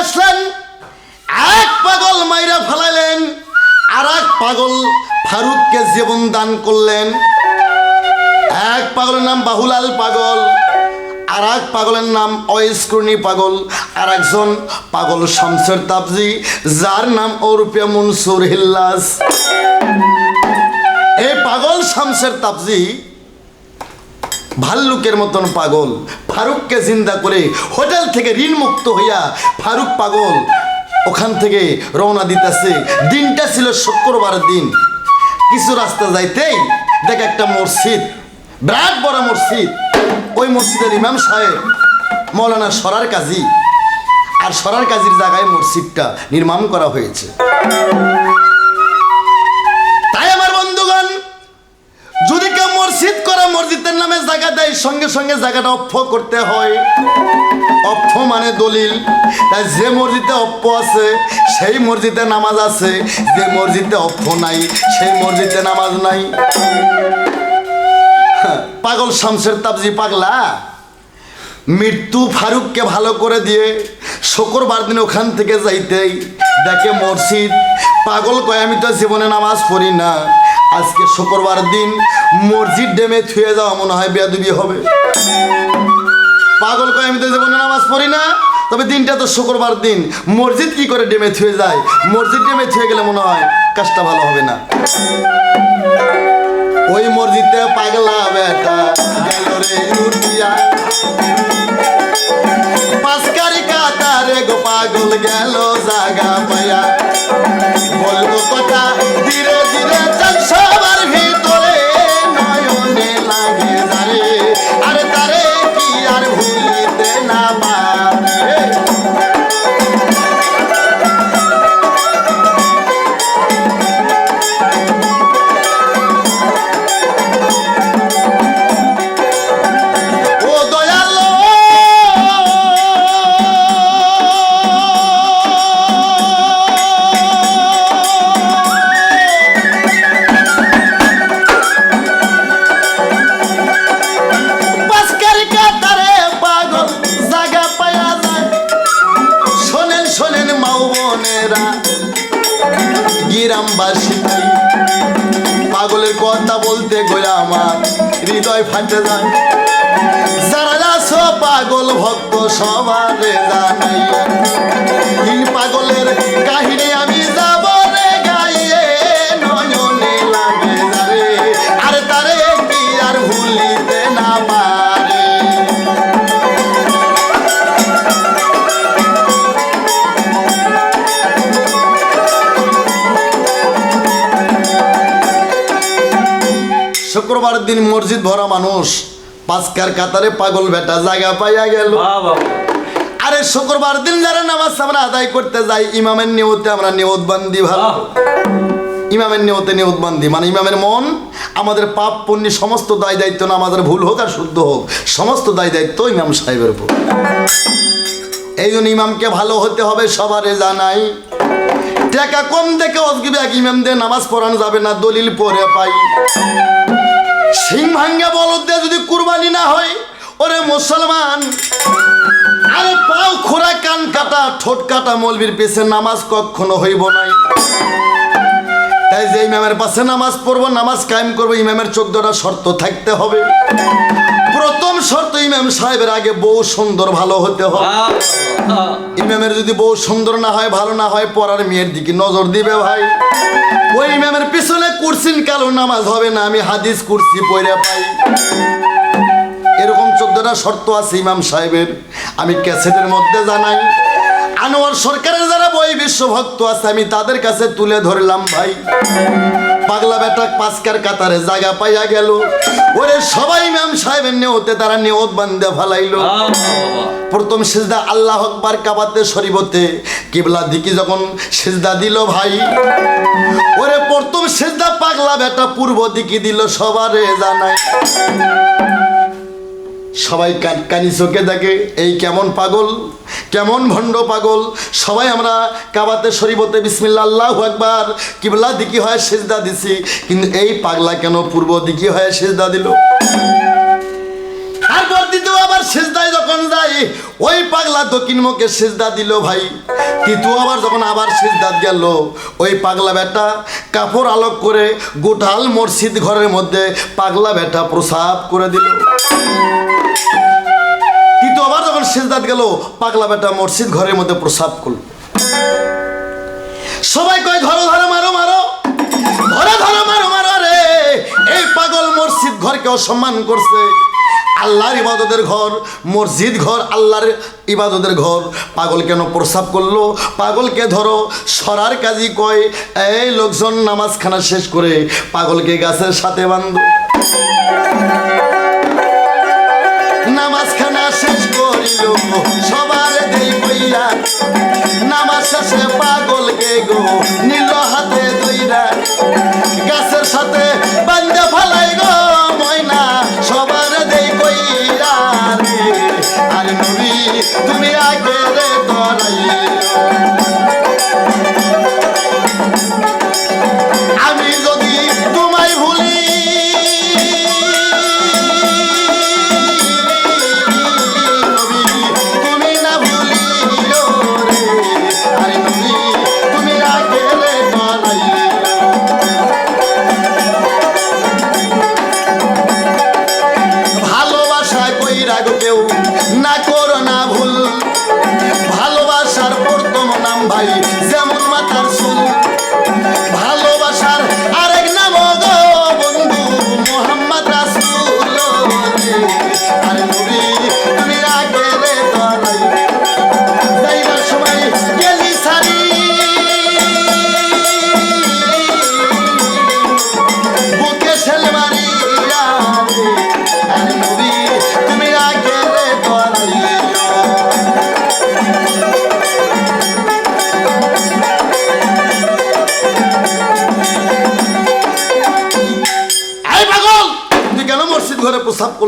আসলেন, এক পাগল মাইরা ফেলাইলেন আর এক পাগল ফারুককে জীবন দান করলেন। এক পাগলের নাম বাহুলাল পাগল আর এক পাগলের নাম অয়স্কর্ণী পাগল আর একজন পাগল শামসের তাবজি, যার নাম ওরফে মনসুর হিল্লাস। এই পাগল শামসের তাবজি ভাল্লুকের মতন পাগল। ফারুককে জিন্দা করে হোটেল থেকে ঋণ মুক্ত হইয়া ফারুক পাগল ওখান থেকে রওনা দিতেছে। দিনটা ছিল শুক্রবার দিন। কিছু রাস্তা যাইতেই দেখ একটা মসজিদ, বিরাট বড় মসজিদ। ওই মসজিদের ইমাম সাহেব মৌলানা সরার কাজী। আর সরার কাজীর জায়গায় মসজিদটা নির্মাণ করা হয়েছে। মসজিদের নামে জায়গা দেয় সঙ্গে সঙ্গে জায়গাটা অফ করতে হয়। অফ মানে দলিল। তাই যে মসজিদে অপ্প আছে সেই মসজিদে নামাজ আছে। যে মসজিদে অফ নাই সেই মসজিদে নামাজ নাই। হ্যাঁ, পাগল শামসের তাবজি পাগলা। মৃত্যু ফারুককে ভালো করে দিয়ে শুক্রবার দিন ওখান থেকে যাইতেই দেখে মসজিদ। পাগল কয় আমি তো জীবনে নামাজ পড়ি না। আজকে শুক্রবার দিন মসজিদ ডেমে থুয়ে যাওয়া মনে হয় বেয়াদুবি হবে। পাগল কয়, আমি তো জীবনে নামাজ পড়ি না। তবে দিনটা তো শুক্রবার দিন। মসজিদ কি করে ডেমে থুয়ে যায়? মসজিদ ডেমে থুয়ে গেলে মনে হয় কাজটা ভালো হবে না। ওই মসজিদে পাগলা বেটা গেল রে পাঁচকারি কাতারে গো পাগল গেল জাগা পায়া। বলব কথা ধীরে ধীরে আমার হৃদয় ফাটে যায়। যারা আছো পাগল ভক্ত সবার জানাই পাগলের কাহিনী আমি শুক্রবার দিন মসজিদ ভরা মানুষ। পাঁচকার কাতারে পাগল বেটা জায়গা পাইয়া গেল। আরে শুক্রবার দিন যারা নামাজ আমরা আদায় করতে যাই ইমামের নিয়তে আমরা নিয়ত বান্ধি ভালো ইমামের নিয়তে নিয়ত বান্ধি মানে ইমামের মন আমাদের পাপ পুণ্যি সমস্ত দায় দায়িত্ব না আমাদের ভুল হোক আর শুদ্ধ হোক সমস্ত দায় দায়িত্ব ইমাম সাহেবের উপর। এই জন্য ইমামকে ভালো হতে হবে সবারে জানাই। টাকা কম দেখে অজগিবে এক ইমাম দিয়ে নামাজ পড়ানো যাবে না দলিল পরে পাই। সিং ভাঙ্গা বলদ দিয়ে যদি কুরবানি না হয়, ওরে মুসলমান। আরে পাও খোরা কান কাটা, ঠোঁট কাটা মলবির পেছে নামাজ কখনো হইব নাই। তাই যে ইমামের পাশে নামাজ পড়ব, নামাজ কায়েম করব, ইমামের চোখ চোদ্দটা শর্ত থাকতে হবে। প্রথম শর্ত ইমাম সাহেবের আগে বউ সুন্দর ভালো হতে হবে। ইমামের যদি বউ সুন্দর না হয় ভালো না হয় পড়ার মেয়ের দিকে নজর দিবে ভাই। ওই ইমামের পিছনে কুরসিন কালো নামাজ হবে না আমি হাদিস কুরসি পড়ে পাই। এরকম চোদ্দটা শর্ত আছে ইমাম সাহেবের। আমি ক্যাসেটের মধ্যে জানাই। আনোয়ার সরকারের যারা বই বিশ্বভক্ত আছে আমি তাদের কাছে তুলে ধরলাম ভাই। পাগলা বেটা পাঁচকার কাতারে জায়গা পাইয়া গেল। ওরে সবাই ম্যাম সাহেবের নেওতে তারা নেওত বান্ধে ফালাইলো। প্রথম সিজদা আল্লাহ আকবার কাবাতে শরীবতে কিবলা দিকে যখন সিজদা দিল ভাই। ওরে প্রথম সিজদা পাগলা বেটা পূর্ব দিকে দিল সবারে জানাই। সবাই কান- কানি চোখে দেখে, এই কেমন পাগল, কেমন ভণ্ড পাগল। সবাই আমরা কাবাতে শরীবতে বিসমিল্লা আল্লাহ একবার কিবলা দিকে হয় সেজদা দিছি। কিন্তু এই পাগলা কেন পূর্ব দিকে হয় সেজদা দিল? তারপর দ্বিতীয় আবার সিজদায় যখন যাই ওই পাগলা দক্ষিণ মুখে সিজদা দিল ভাই। তিতু আবার যখন আবার সিজদাত গেল, ওই পাগলা বেটা কাপড় আলোক করে গোটাল মসজিদ ঘরের মধ্যে পাগলা বেটা প্রসাব করে দিল। সিজদাত গেল, পাগলা বেটা মসজিদ ঘরের মধ্যে প্রসাব করল। সবাই কয়, ধরো ধরো, মারো মারো, ধরো ধরো, মারো মারো রে। এই পাগল মসজিদ ঘরকে অসম্মান করছে। আল্লাহর ইবাদতের ঘর, মসজিদ ঘর, আল্লাহর ইবাদতের ঘর। পাগল কেন প্রসাব করল? পাগলকে ধরো, সরার কাজই কয়, এই লোকজন নামাজখানা শেষ করে পাগলকে গাছের সাথে বান্ধ করিল সবার দেই কইরা। নামাজ শেষে পাগলকে গো নীল হাতে দইরা।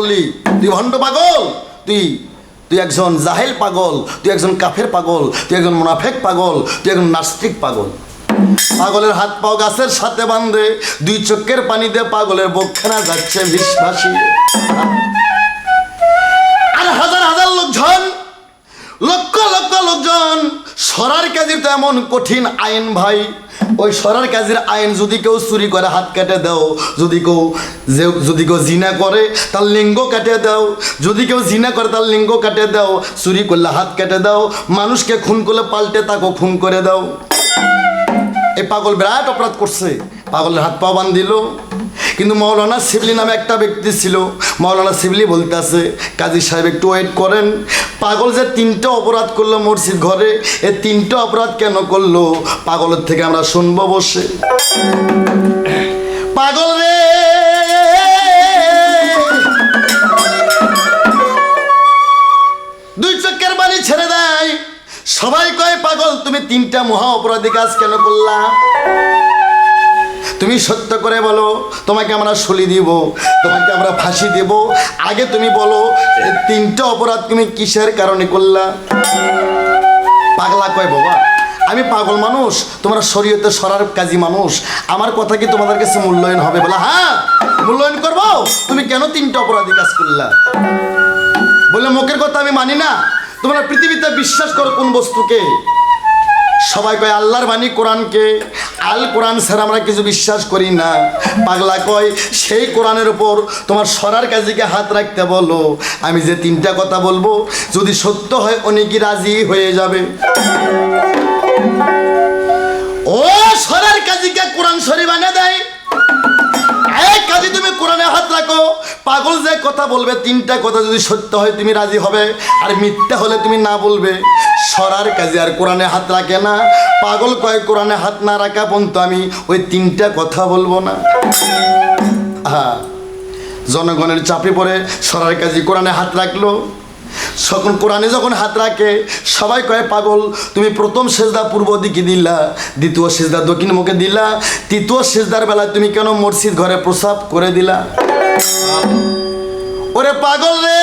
করলি তুই ভণ্ড পাগল? তুই তুই একজন জাহেল পাগল, তুই একজন কাফের পাগল, তুই একজন মুনাফেক পাগল, তুই একজন নাস্তিক পাগল। পাগলের হাত পাও গাছের সাথে বাঁধে, দুই চোখের পানিতে পাগলের বক্ষানা যাচ্ছে বিশ্বাসী। আর হাজার হাজার লোকজন, লক্ষ লক্ষ লোকজন সরার কাজের তো এমন কঠিন আইন ভাই। ওই সরার কাজের আইন যদি কেউ চুরি করে, হাত কেটে দাও। যদি কেউ যে, যদি কেউ জিনা করে, তার লিঙ্গ কেটে দাও। যদি কেউ জিনা করে, তার লিঙ্গ কেটে দাও। চুরি করলে হাত কেটে দাও। মানুষকে খুন করলে পাল্টে তাকে খুন করে দাও। এই পাগল বিরাট অপরাধ করছে। পাগলের হাত পা বান্ধিল। কিন্তু মৌলানা শিবলি নামে একটা ব্যক্তি ছিল। মৌলানা শিবলি বলতে আছে কাজী সাহেব, একটু ওয়েট করেন। পাগল যে তিনটা অপরাধ করল মসজিদ ঘরে, এ তিনটা অপরাধ কেন করল? পাগলের থেকে আমরা শুনব বসে। পাগল রে! দুই চক্কের বাড়ি ছেড়ে দেয়। সবাই কয়, পাগল, তুমি তিনটা মহা অপরাধী কাজ কেন করলা? তুমি সত্য করে বলো, তোমাকে আমরা সলি দিব, তোমাকে আমরা ফাঁসি দেব। আগে তুমি বলো তিনটা অপরাধ তুমি কিসের কারণে করলা? পাগলা কয় বাবা? আমি পাগল মানুষ, তোমরা শরীয়তে সরার কাজী মানুষ। আমার কথা কি তোমাদের কাছে মূল্যায়ন হবে? বলা হ্যাঁ মূল্যায়ন করব। তুমি কেন তিনটা অপরাধী কাজ করলা? বলে মুখের কথা আমি মানি না। তোমরা পৃথিবীতে বিশ্বাস করো কোন বস্তুকে। সবাই কয়, আল্লাহর বাণী কোরআনকে। আল কোরআন স্যার, আমরা কিছু বিশ্বাস করি না। পাগলা কয়, সেই কোরআনের উপর তোমার সরার কাজীকে হাত রাখতে বলো। আমি যে তিনটা কথা বলব, যদি সত্য হয় উনি কি রাজি হয়ে যাবে? ও, সরার কাজীকে কোরআন শরীফ আনে দেয়। এক কাজে তুমি কোরআনে হাত রাখো। পাগল যে কথা বলবে, তিনটা কথা যদি সত্য হয়, তুমি রাজি হবে। আর মিথ্যা হলে তুমি না বলবে। সরার কাজে আর কোরআনে হাত রাখে না। পাগল কয়, কোরআনে হাত না রাখা পর্যন্ত আমি ওই তিনটা কথা বলব না। হ্যাঁ জনগণের চাপে পড়ে সরার কাজে কোরআনে হাত রাখল। সকল কোরআনে যখন হাত রাখে, সবাই কয়, পাগল, তুমি প্রথম সেজদা পূর্ব দিকে দিলা, দ্বিতীয় সেজদা দক্ষিণ মুখে দিলা, তৃতীয় সেজদার বেলায় তুমি কেন মসজিদ ঘরে প্রসাব করে দিলা? ওরে পাগল রে।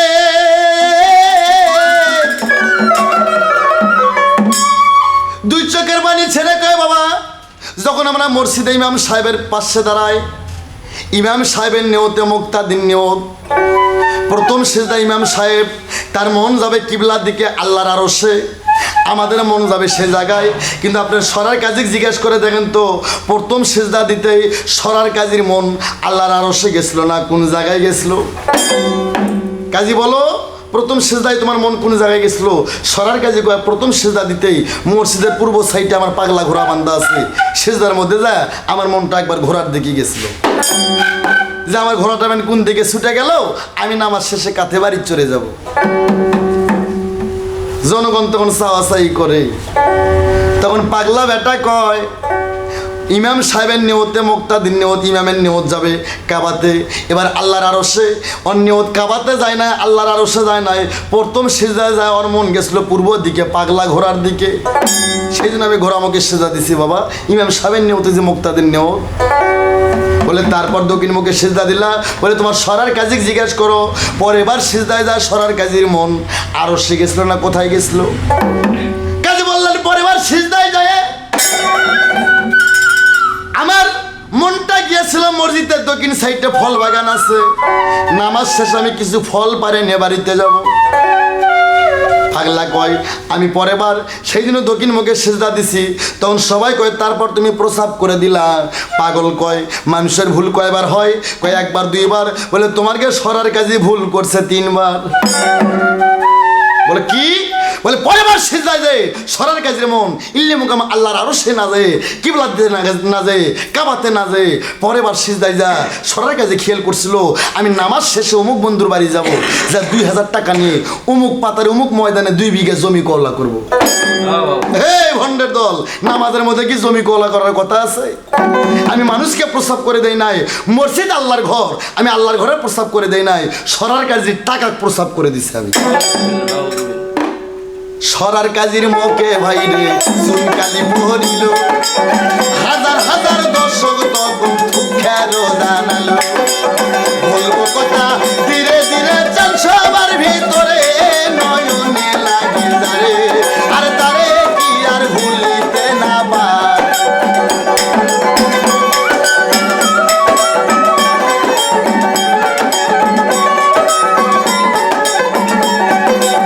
দুই চোখের বাণী ছেড়ে কয় বাবা, যখন আমরা মসজিদে ইমাম সাহেবের পাশে দাঁড়াই, ইমাম সাহেবের নেওতে মুক্তাদিন নিয়ত, প্রথম সেজদা ইমাম সাহেব, তার মন যাবে কিবলার দিকে আল্লাহর আরশে। আমাদের মন যাবে সে জায়গায়। কিন্তু আপনার সরার কাজে জিজ্ঞেস করে দেখেন তো, প্রথম সেজদা দিতেই সরার কাজীর মন আল্লাহর আরশে গেছিল না কোন জায়গায় গেছিল? কাজী বলো, প্রথম সেজদায় তোমার মন কোন জায়গায় গেছিল? সরার কাজে কয় প্রথম সেজদা দিতেই মসজিদের পূর্ব সাইডে আমার পাগলা ঘোড়া বান্ধা আছে। সেজদার মধ্যে যা, আমার মনটা একবার ঘোড়ার দিকে গেছিল। যে আমার ঘোড়াটা মানে কোন দিকে ছুটে গেল, আমি নামাজ শেষে কাঁথে বাড়ি চলে যাব। জনগণ তখন চাওয়াচাই করে। তখন পাগলা বেটা কয়, ইমাম সাহেবের নিয়তে মুক্তাদিন নিয়ত, ইমামের নিয়ত যাবে কাবাতে। এবার আল্লাহর আরসে নিয়ত কাবাতে যায় না আল্লাহর আরসে যায় নাই। প্রথম সেজায় যায়, ওর মন গেছিল পূর্ব দিকে, পাগলা ঘোড়ার দিকে। সেই জন্য আমি ঘোড়ামুখে সেজা দিছি, বাবা। ইমাম সাহেবের নিয়তে যে মুক্তাদিন নিয়ত বলে, তারপর দক্ষিণ মুখে সিজদা দিলা। বলে, তোমার সরার কাজে জিজ্ঞেস করো। পরে এবার সিজদায় যা সরার কাজের মন। আরও সে গেছিল না, কোথায় গেছিল? কাজে বললেন পরে এবার সিজদায় যায়। আমার মনটা গিয়েছিল মসজিদের দক্ষিণ সাইডে, ফল বাগান আছে। নামাজ শেষে আমি কিছু ফল পারে নিয়ে বাড়িতে যাব। পাগলা কয়, আমি পরেবার সেই জন্য দক্ষিণ মুখে সেজদা দিছি। তখন সবাই কয়, তারপর তুমি প্রসাব করে দিলা। পাগল কয়, মানুষের ভুল কয়বার হয়? কয়, একবার, দুইবার। বলে তোমাকে সরার কাজে ভুল করছে তিনবার। বলে, কি? বলে পরের বার সেজদায় যায় সরার কাজের মন, ইল্লে মুকাম আল্লাহর আরও সে না যায় কিবলাতে না না যায় কাবাতে না যায় পরের বার সিজদায় যা, সরার কাজে খেয়াল করছিল, আমি নামাজ শেষে অমুক বন্ধুর বাড়ি যাব, যা দুই হাজার টাকা নিয়ে অমুক পাতারে অমুক ময়দানে দুই বিঘা জমি কল্লা করব। হে ভণ্ডের দল, নামাজের মধ্যে কি জমি কলা করার কথা আছে? আমি মানুষকে প্রস্তাব করে দেই নাই, মসজিদ আল্লাহর ঘর, আমি আল্লাহর ঘরে প্রস্তাব করে দেই নাই, সরার কাজে টাকা প্রস্তাব করে দিছি আমি। সরার কাজের মুখে ভাইরে সুন কালি পড়িল হাজার হাজার